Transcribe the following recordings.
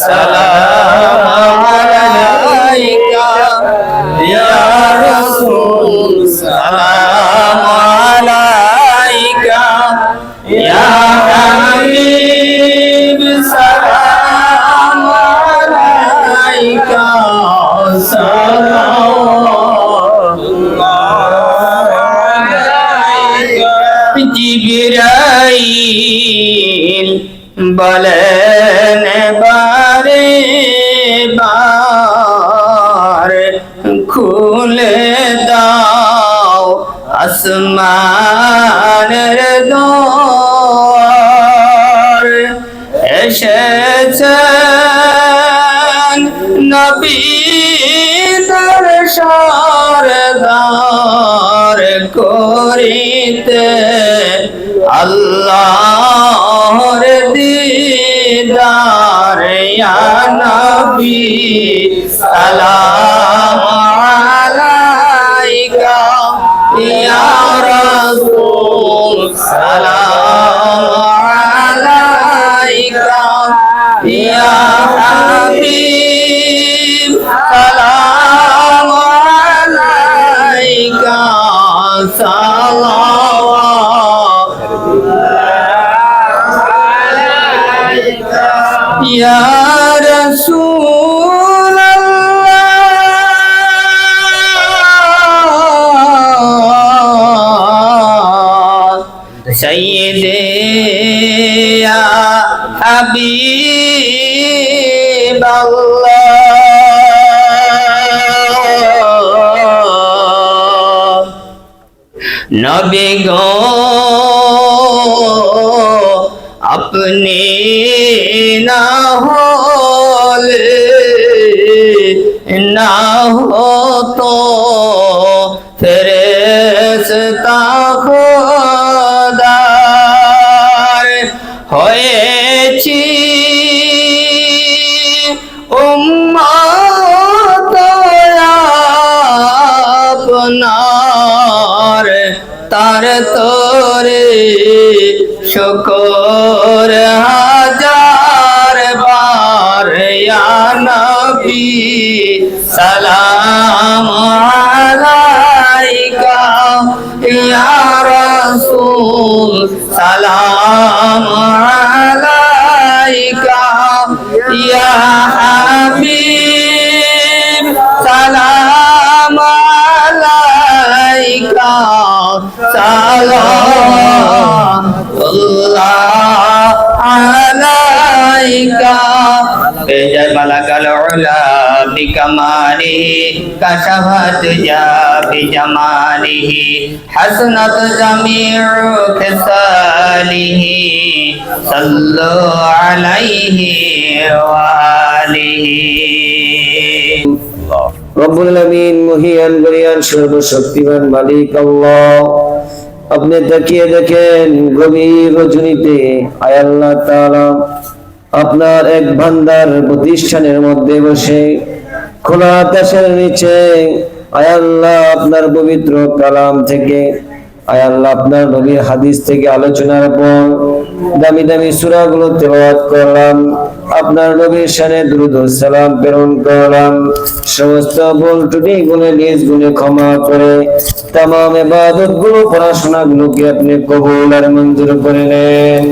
সালাম আলাইকা ইয়া রাসূল সালাম আলাইকা ইয়া হাবিব সালাম আলাইকা জিবরাইল বলেন বারে বার খুলে দাও আসমানের দোর এসেছেন নবী সরদার করিতে। আল্লাহর দিদার নবী সালাম আলাইকা ইয়া রাসূল সালাম আলাইকা ইয়া হাবিব সালাম আলাইকা ইয়া আল্লাহ সাইয়্যিদে হাবিব নবী গো হলে না হতো ফেরেশতা খোদার হয়েছি। আপনার তার তোরে শুকর নবী সালাম আলাইকা ইয়া রাসূল সালাম আলাইকা ইয়া হাবিব সালাম আলাইকা সালাম আলাইকা। جل بلغ العلا بكماله كشفت جا بجماله حسنت جميع خصاله صلوا عليه وآله রব্বুল আলামিন মহিয়ান গরিয়ান সর্বশক্তিমান মালিক আল্লাহ আপনি তাকিয়ে দেখেন গভীর রজনীতে আয় আল্লাহ তাআলা আপনার এক ভান্ডার প্রতিষ্ঠানের মধ্যে বসে খোলা আকাশের নিচে, আয় আল্লাহ আপনার পবিত্র কালাম থেকে, আয় আল্লাহ আপনার নবীর হাদিস থেকে আলোচনার পর দামি দামি সূরাগুলো তেলাওয়াত করলাম, আপনার নবীর শানে দ্রুত সালাম প্রেরণ করলাম, সমস্ত ভুল ত্রুটি গুণে নিজ গুণে ক্ষমা করে তাম এবাদতগুলো পড়াশোনা গুলোকে আপনি কবুল আর মঞ্জুর করে নেন।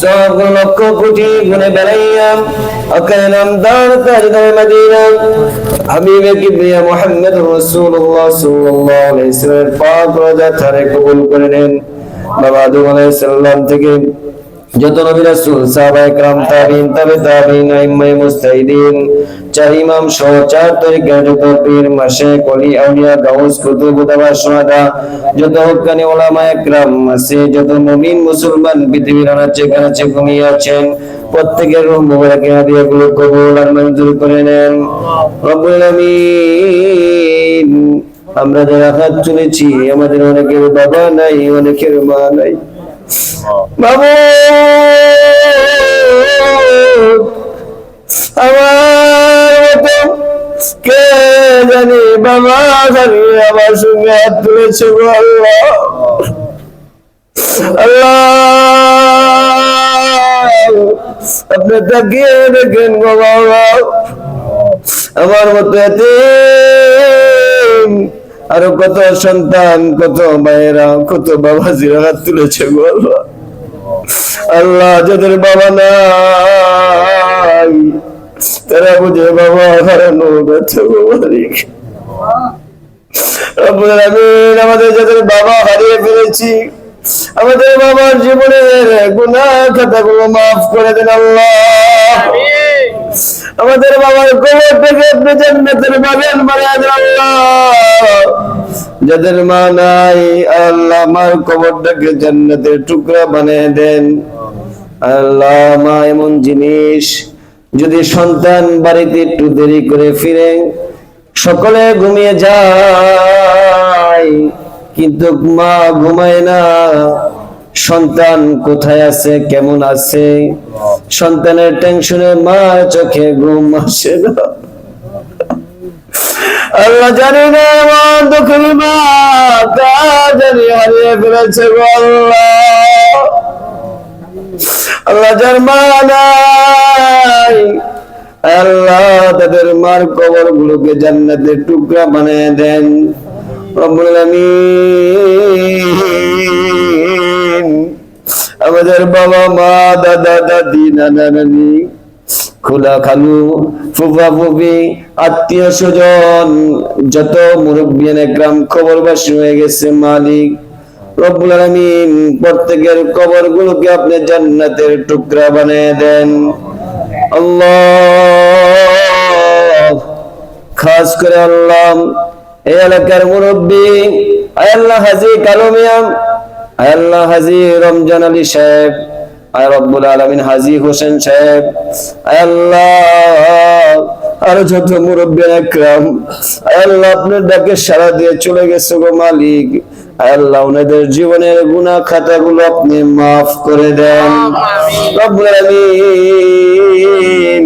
সব লক্ষ কোটি গুণে বেড়াইয়াম অকাল নাম দান তাজদার মদিনা হাবিবে কিবরিয়া মুহাম্মদ রাসূলুল্লাহ সাল্লাল্লাহু আলাইহি ওয়াসাল্লামের পাক রোজা থারে কবুল করে নেন বাবা আদম আলাইহিস সালাম থেকে যত নবী রাসূল, সাহাবা একরাম, তাবিন, তাবে তাবিন আইম্মাই মুস্তাহিদিন চার ইমাম সহ চার তরিকা যত পীর মাশায়েখ ওলি, আউলিয়া, গাউস, কুতুব উদাবা সুহাদা, যত হক্কানি ওলামা একরাম আছে, যত মুমিন, মুসলমান, পৃথিবীর আনাচে কানাচে ঘুমিয়ে আছেন, প্রত্যেকের রূহ মুবারকে হাদিয়া গুলো কবুল আর মঞ্জুর করে নেন। রব্বুল আলামিন আমরা যারা হাত চলেছি আমাদের অনেকের বাবা নাই, অনেকের মা নাই। আমার মতো কে জানি বাবা জানি আমার সঙ্গে হাত তুলেছে আপনি তাকিয়ে দেখেন বাবা। আমার মতো আরও কত সন্তান, কত মায়েরা, কত বাবা জিরা হাত তুলেছে গো আল্লাহ। যাদের বাবা নাই, তারা বুঝে বাবা হারানো গেছে আমাদের যাদের বাবা হারিয়ে ফেলেছি, আমাদের বাবার জীবনের গুনাহ খাতাগুলো মাফ করে দেন আল্লাহ আমাদের বাবার কবর থেকে আপনি জান্নাতের বাগান বানিয়ে যাদের মা নাই, আল্লাহ আমার কবরটাকে জান্নাতের টুকরা বানিয়ে দেন। আল্লাহ মা এমন জিনিস, যদি সন্তান বাড়িতে একটু দেরি করে ফিরে, সকলে ঘুমিয়ে যায়, কিন্তু মা ঘুমায় না। সন্তান কোথায় আছে, কেমন আছে? সন্তানের টেনশনে মা চোখে ঘুম আসে আল্লাহ জানি না দুঃখী মা তা জানি, হারিয়ে ফেলেছে গো আল্লাহ। আল্লাহ মা নাই, আল্লাহ তাদের মার কবর গুলোকে জান্নাতের টুকরা বানিয়ে দেন। রব্বুল আমাদের বাবা, মা, দাদা, দাদি, নানা, নানি খোলা খালু ফুফা, ফুফি, আত্মীয় স্বজন, যত মুরব্বিয়ান একরাম খবরবাসী হয়ে গেছে, মালিক, রব্বুল আলামিন প্রত্যেকের কবর গুলোকে আপনি জান্নাতের টুকরা বানিয়ে দেন। আল্লাহ, খাস করে আল্লাহ এই এলাকার মুরব্বী, আল্লাহ হাজি কালো মিয়াম আয় আল্লাহ হাজি রমজান আলী সাহেব আয় রব্বুল আলমিন হাজি হোসেন সাহেব আয় আল্লাহ আরও যত মুরব্বী একরাম আল্লাহ আপনার ডাকে সারা দিয়ে চলে গেছে গো মালিক আল্লাহ ওনাদের জীবনের খাতাগুলো আপনি মাফ করে দেন। রব্বুল আলামিন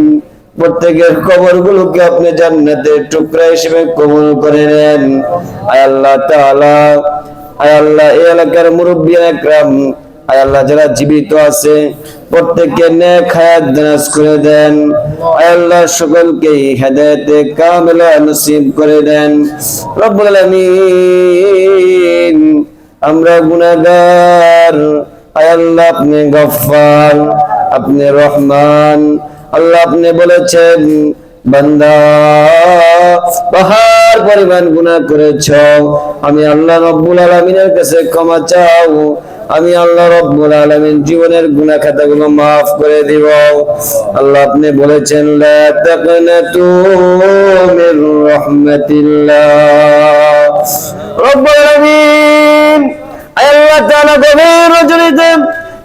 প্রত্যেকের কবর গুলোকে আপনি জান্নাতের টুকরা হিসেবে কবুল করে নেন। আল্লাহ তাআলা আয় আল্লাহ, এই এলাকার মুরব্বী আয় আল্লাহ, যারা জীবিত আছে, প্রত্যেককে নেক হায়াত করে দেন। আয় আল্লাহ, সকলকে হেদায়েতে নসিব করে দেন। রব্বুল আলামিন, আমরা গুনাহগার। আয় আল্লাহ, আপনি গফফার, আপনি রহমান। আল্লাহ, আপনি বলেছেন, বান্দা পরিমাণ গুনাহ করেছ, আমি আল্লাহ রব্বুল আলামিনের কাছে ক্ষমা চাও, আমি আল্লাহ রব্বুল আলামিন জীবনের গুনাহ খাতাগুলো মাফ করে দিব। আল্লাহ আপনি বলেছেন, লা রব্বুল আলামিন, আল্লাহ তাআলা গভীর রজনীতে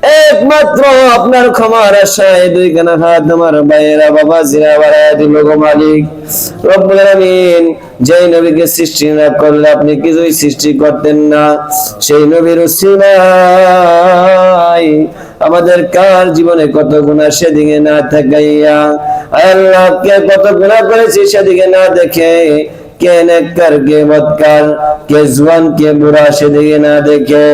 একমাত্র আপনার ক্ষমার আশায় দুই কানা হাত আমার ভাইয়েরা বাবা জিরা বাড়ায় দিল গো মালিক। রব্বুল আলামিন, যেই নবীকে সৃষ্টি না করলে আপনি কিছুই সৃষ্টি করতেন না। সেই নবীর উসিলায় আমাদের কার জীবনে কত গুণা সেদিকে না থাকাইয়া আল্লাহ কে কত গুণা করেছি সেদিকে না দেখে কে নেককার কে বদকার কে জুয়ান, কে বুড়া সেদিকে না দেখে?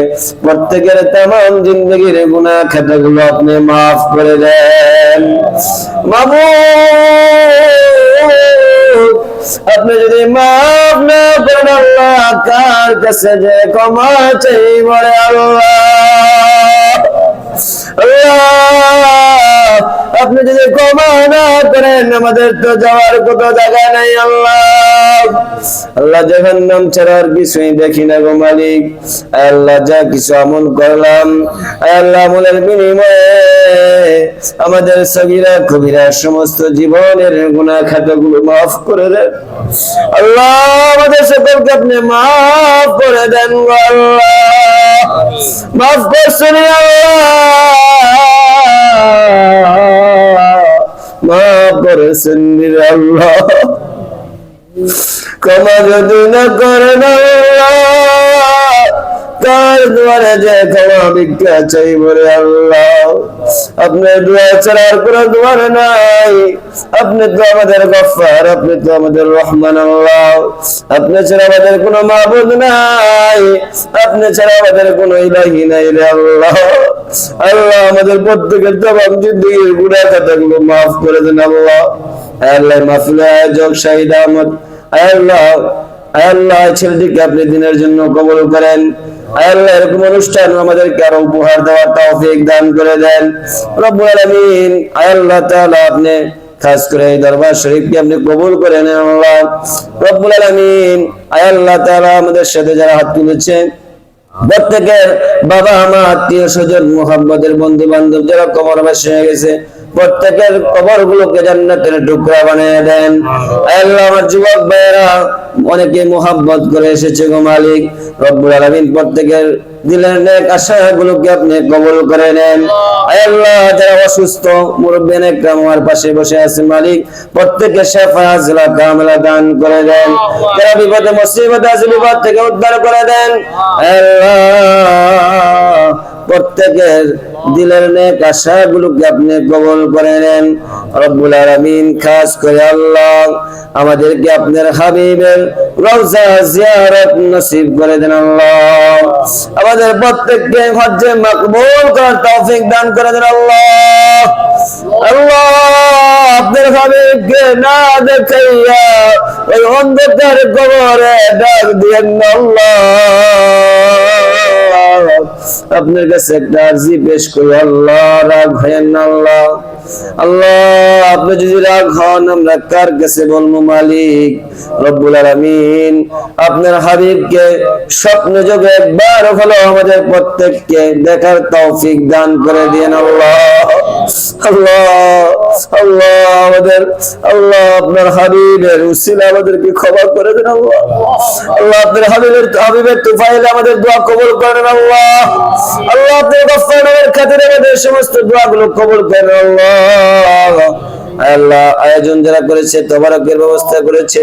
প্রত্যেকের তাম জিন্দগির গুণা খাতাগুলো আপনি মাফ করে দেন। বাবু, আপনি যদি মাফ না করেন, আল্লাহ কার কাছে যে ক্ষমা চাই বলে আল্লাহ, আপনি যদি ক্ষমা না করেন, আমাদের তো যাওয়ার কোন জায়গা নাই, আল্লাহ। ছাড়া আর কিছুই দেখি না গো মালিক। আল্লাহ, যা কিছু আমল করলাম আল্লাহ আমলের বিনিময়ে আমাদের সগিরা, কবিরা, সমস্ত জীবনের গুনাহ খাতাগুলো মাফ করে দেন। আল্লাহ আমাদের সকলকে আপনি মাফ করে দেন আল্লাহ। মাফ করছেন আল্লাহ। মাফ করেছেন আল্লাহ। ক্ষমা যদি না করেন কার দ্বারে যে ক্ষমা ভিক্ষা চাইব রে আল্লাহ। আপনার দোয়া ছাড়া আর কোনো দোয়ার নাই। আপনি তো আমাদের গফফার আপনি তো আমাদের রহমান আল্লাহ। আপনি ছাড়া আমাদের কোনো মাবুদ নাই। আপনি ছাড়া আমাদের কোনো ইলাহি নাই রে আল্লাহ। আল্লাহ আমাদের প্রত্যেকের তমাম জিন্দগির গুনাহ কথাগুলো মাফ করে দেন আল্লাহ। আল্লাহ মাহফিল আয়োজক শাহিদ আহমদ ছেলেটিকে আপনি দিনের জন্য কবল করেন। এরকম অনুষ্ঠান আমাদেরকে আরও উপহার দেওয়ার তৌফিক দান করে দেন। রব্বুল আলামিন তাআলা আপনি খাস করে এই দরবার শরীফকে আপনি কবুল করে নেন আল্লাহ। রব্বুল আলামিন তাআলা আমাদের সাথে যারা হাত তুলেছে, প্রত্যেকের বাবা মা আত্মীয় স্বজন মোহাম্মদের বন্ধু বান্ধব যারা কবর বাসী হয়ে গেছে প্রত্যেকের কবর গুলোকে জান্নাতের টুকরা বানিয়ে দেন। আল্লাহ। আমার যুবক ভাইয়েরা অনেকে মোহাম্মত করে এসেছে গো মালিক। রব্বুল আলামিন প্রত্যেকের দিলের নেক আশাগুলোকে আপনি কবল করে নেন। আল্লাহ। যারা অসুস্থ মুরব্বী আমার পাশে বসে আছে মালিক প্রত্যেকের শেফা আজলা কামলা দান করে দেন। যারা বিপদে মুসিবত আছে বিপদ থেকে উদ্ধার করে দেন। আল্লাহ প্রত্যেকের দিলের নেক আশাগুলোকে আপনি কবল করে নেন? রব্বুল আলামিন খাস করে আল্লাহ। আমাদেরকে আপনার হাবিবের রওজা জিয়ারত নসিব করে দেন আল্লাহ। আমাদের প্রত্যেককে হজ্জে মাকবুল করার তৌফিক দান করে দেন আল্লাহ। আল্লাহ, আপনার হাবিবকে না দেখাইয়া ওই অন্ধকার কবরে ডাক দিয়েন আল্লাহ। আপনার কাছে একটা আরজি পেশ করি। আল্লাহ রাগ হয়েন আল্লাহ। আল্লাহ, আপনি যদি রাগ হন, আমরা কার কাছে বলব? মালিক, রব্বুল আলামিন। আপনার হাবিবকে স্বপ্ন যোগে একবার হলো আমাদের প্রত্যেককে দেখার তৌফিক দান করে দিয়েন, আল্লাহ। আল্লাহ আল্লাহ, আমাদের, আল্লাহ আপনার হাবিবের উসিলা আমাদেরকে ক্ষমা করে দেন, আল্লাহ। আল্লাহ, আপনার হাবিবের হাবিবের তুফাইলে আমাদের দোয়া কবুল করেন, আল্লাহ। আল্লাহ। আপনার গফফারের খাতিরে আমাদের সমস্ত দোয়াগুলো কবুল করেন, আল্লাহ। আল্লাহ আয়োজন যারা করেছে, তবারকের ব্যবস্থা করেছে।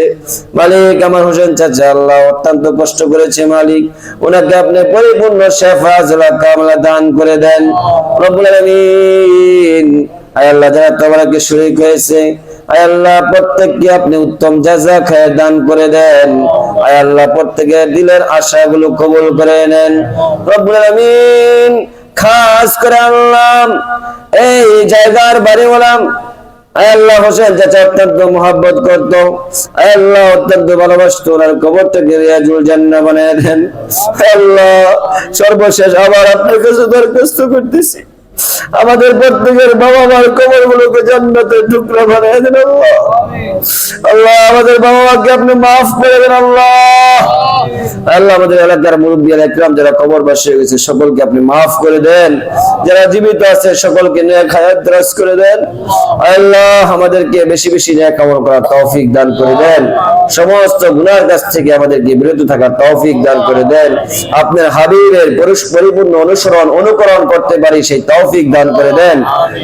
মালিক আমার হোসেন চাচা, আল্লাহ অত্যন্ত কষ্ট করেছে মালিক। ওনাকে আপনি পরিপূর্ণ শেফা কামলা দান করে দেন। রব্বুল আলামিন আয় যারা তবারকে শরীক হয়েছে প্রত্যেককে আপনি উত্তম খায় দান করে দেন। প্রত্যেকের দিলের আশাগুলো কবুল করে নেন। রব্বুল আলামিন, খাস করে আল্লাহ এই জায়গার বাড়ি বলাম। আল্লাহ, হোসেন চাচা অত্যন্ত মোহাব্বত করত। আল্লাহ, অত্যন্ত ভালোবাসতো। ওনার রিয়াজুল জান্নাহ বানিয়ে দেন। আল্লাহ, সর্বশেষ আবার আপনার কাছে দরখাস্ত করতেছি। আমাদের প্রত্যেকের বাবা মার কবর গুলোকে জান্নাতের টুকরা বানিয়ে দেন আল্লাহ। আল্লাহ, আমাদের বাবা মাকে আপনি মাফ করে দেন আল্লাহ। আল্লাহ, আমাদের এলাকার মুরব্বী একরাম যারা কবর বাসী গেছে, সকলকে আপনি মাফ করে দেন। যারা জীবিত আছে, সকলকে নেক হায়াত দরাজ করে দেন। আল্লাহ, আমাদেরকে বেশি বেশি নেক আমল করার তৌফিক দান করে দেন। সমস্ত গুনার কাছ থেকে আমাদেরকে বিরত থাকার তৌফিক দান করে দেন। আপনার হাবিবের পরিপূর্ণ অনুসরণ, অনুকরণ করতে পারি, সেই তৌফিক দান করে দেন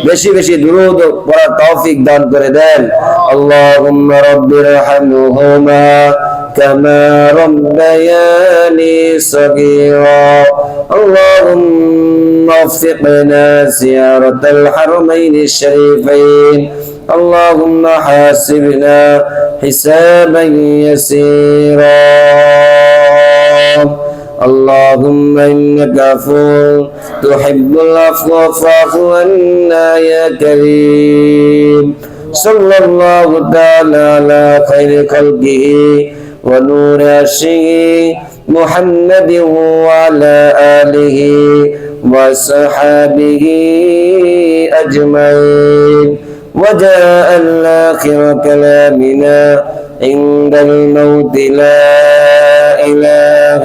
বেশি বেশি দুরুদ পড়ার তৌফিক দান করে দেন আল্লাহুম্মা রাব্বির হামহুমা كما ربياني صغيرا اللهم وفقنا زيارة الحرمين الشريفين اللهم حاسبنا حسابا يسيرا اللهم إنك عفو تحب العفو فاعف عنا يا كريم. صلى الله تعالى على خير خلقه ونور عرشه محمد وعلى آله وصحابه أجمعين. وجاء الآخر كلامنا عند الموت لا إله